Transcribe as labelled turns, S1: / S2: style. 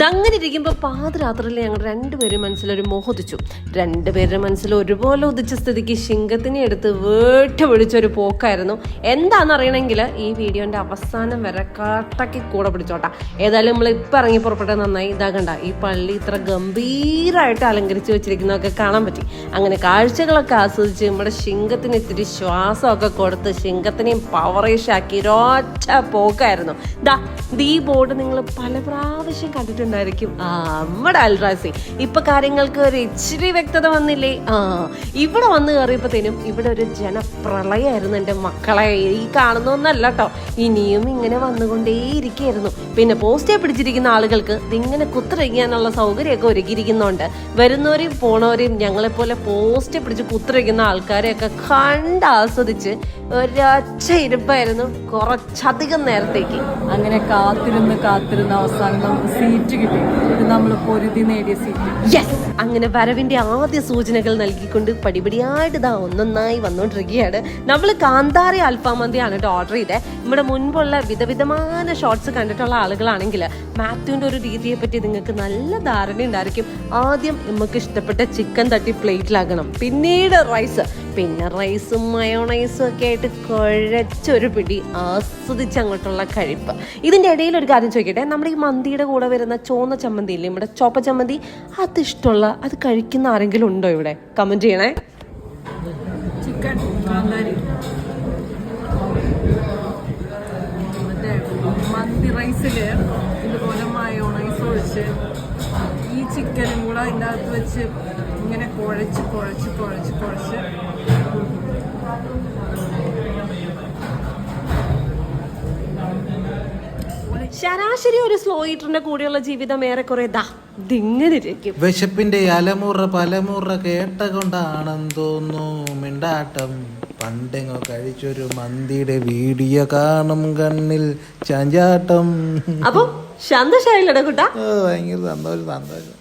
S1: ദങ്ങനെ ഇരിക്കുമ്പോൾ പാതിരാത്രിയിൽ ഞങ്ങൾ രണ്ടുപേരും മനസ്സിലൊരു മോഹദിച്ചു രണ്ടുപേരുടെ മനസ്സിൽ ഒരുപോലെ ഉദിച്ച സ്ഥിതിക്ക് ശിങ്കത്തിനെ എടുത്ത് വേട്ട് പിടിച്ചൊരു പോക്കായിരുന്നു. എന്താണെന്ന് അറിയണമെങ്കിൽ ഈ വീഡിയോന്റെ അവസാനം വരെ കട്ടക്കി കൂടെ പിടിച്ചോട്ടാ. ഏതായാലും നമ്മൾ ഇപ്പം ഇറങ്ങി പുറപ്പെട്ടത് നന്നായി ഇതാകണ്ട. ഈ പള്ളി ഇത്ര ഗംഭീരമായിട്ട് അലങ്കരിച്ച് വെച്ചിരിക്കുന്നതൊക്കെ കാണാൻ പറ്റി. അങ്ങനെ കാഴ്ചകളൊക്കെ ആസ്വദിച്ച് നമ്മുടെ ശിങ്കത്തിന് ഇത്തിരി ശ്വാസമൊക്കെ കൊടുത്ത് ശിങ്കത്തിനെയും പവറേഷാക്കി ഒരൊറ്റ പോക്കായിരുന്നു. ദാ ഈ ബോർഡ് നിങ്ങൾ പല പ്രാവശ്യം കണ്ടിട്ടുണ്ടായിരിക്കും. ആ നമ്മുടെ അൽറാസി. ഇപ്പൊ കാര്യങ്ങൾക്ക് ഒരു ഇച്ചിരി വ്യക്തത വന്നില്ലേ? ആ ഇവിടെ വന്ന് കയറിയപ്പോഴത്തേനും ഇവിടെ ഒരു ജനപ്രളയമായിരുന്നു എന്റെ മക്കളെ. ഈ കാണുന്നൊന്നല്ല കേട്ടോ. ഇനിയും ഇങ്ങനെ വന്നുകൊണ്ടേയിരിക്കുകയായിരുന്നു. പിന്നെ പോസ്റ്റേ പിടിച്ചിരിക്കുന്ന ആളുകൾക്ക് ഇതിങ്ങനെ കുത്തിറയ്ക്കാനുള്ള സൗകര്യമൊക്കെ ഒരുക്കിയിരിക്കുന്നുണ്ട്. വരുന്നവരെയും പോണവരെയും ഞങ്ങളെപ്പോലെ പോസ്റ്റ് പിടിച്ച് കുത്തിറയ്ക്കുന്ന ആൾക്കാരെയൊക്കെ കണ്ട് ആസ്വദിച്ച് ഒരൊറ്റ ഇരുപ്പായിരുന്നു കുറച്ചധികം നേരത്തേക്ക്.
S2: അങ്ങനെ കാത്തിരുന്ന് കാത്തിരുന്ന അവസാനം നമുക്ക് സീറ്റ് കിട്ടി. ഇത് നമ്മൾ പൊരുതി നേടിയ സീറ്റ്.
S1: യെസ് അങ്ങനെ വരവിന്റെ ആദ്യ സൂചനകൾ നൽകിക്കൊണ്ട് പടിപടിയായിട്ട് ഇതാ ഒന്നൊന്നായി വന്നുകൊണ്ടിരിക്കുകയാണ് നമ്മൾ കാന്താരി അൽഫാമന്തിയാണ് കേട്ടോ ഓർഡർ ചെയ്തത് നമ്മുടെ മുൻപുള്ള വിധവിധമായ ഷോർട്സ് കണ്ടിട്ടുള്ള ആളുകളാണെങ്കിൽ മാത്യുവിന്റെ ഒരു രീതിയെ പറ്റി നിങ്ങൾക്ക് നല്ല ധാരണ ഉണ്ടായിരിക്കും ആദ്യം നമുക്ക് ഇഷ്ടപ്പെട്ട ചിക്കൻ തട്ടി പ്ലേറ്റിലാകണം പിന്നീട് റൈസ് പിന്നെ റൈസും മയോണൈസും ഒക്കെ ആയിട്ട് കുഴച്ചൊരു പിടി ആസ്വദിച്ച് അങ്ങോട്ടുള്ള കഴിപ്പ്. ഇതിന്റെ ഇടയിൽ ഒരു കാര്യം ചോദിക്കട്ടെ? നമ്മുടെ ഈ മന്തിയുടെ കൂടെ വരുന്ന ചോന്ന ചമ്മന്തി ഇല്ലേ? നമ്മുടെ ചോപ്പ ചമ്മന്തി അത് ഇഷ്ടമുള്ള അത് കഴിക്കുന്ന ആരെങ്കിലും ഉണ്ടോ ഇവിടെ? കമന്റ് ചെയ്യണേ.
S2: ചിക്കൻ മന്തി റൈസിൽ ഇതുപോലെ മയോണൈസ് ഒഴിച്ച് ഈ ചിക്കനും കൂടെ ഇതിനകത്ത് വെച്ച് ഇങ്ങനെ കുഴച്ച് കുഴച്ച് കുഴച്ച് കുഴച്ച്.
S1: ശരാശരി ഒരു സ്ലോ ഈറ്ററിന്റെ കൂടെയുള്ള ജീവിതം ഏറെക്കുറെ ദാ ഇതിങ്ങനെ ഇരിക്കും.
S3: വിശപ്പിന്റെ അലമുറ പലമുറ കേട്ട കൊണ്ടാണെന്ന് തോന്നുന്നു. മിണ്ടാട്ടം. പണ്ടെങ്ങോ കഴിച്ചൊരു മന്തിയുടെ വീഡിയോ കാണും കണ്ണിൽ ചാഞ്ചാട്ടം.
S1: അപ്പൊ കുട്ടാ.
S3: ഓ ഭയങ്കര സന്തോഷം സന്തോഷം.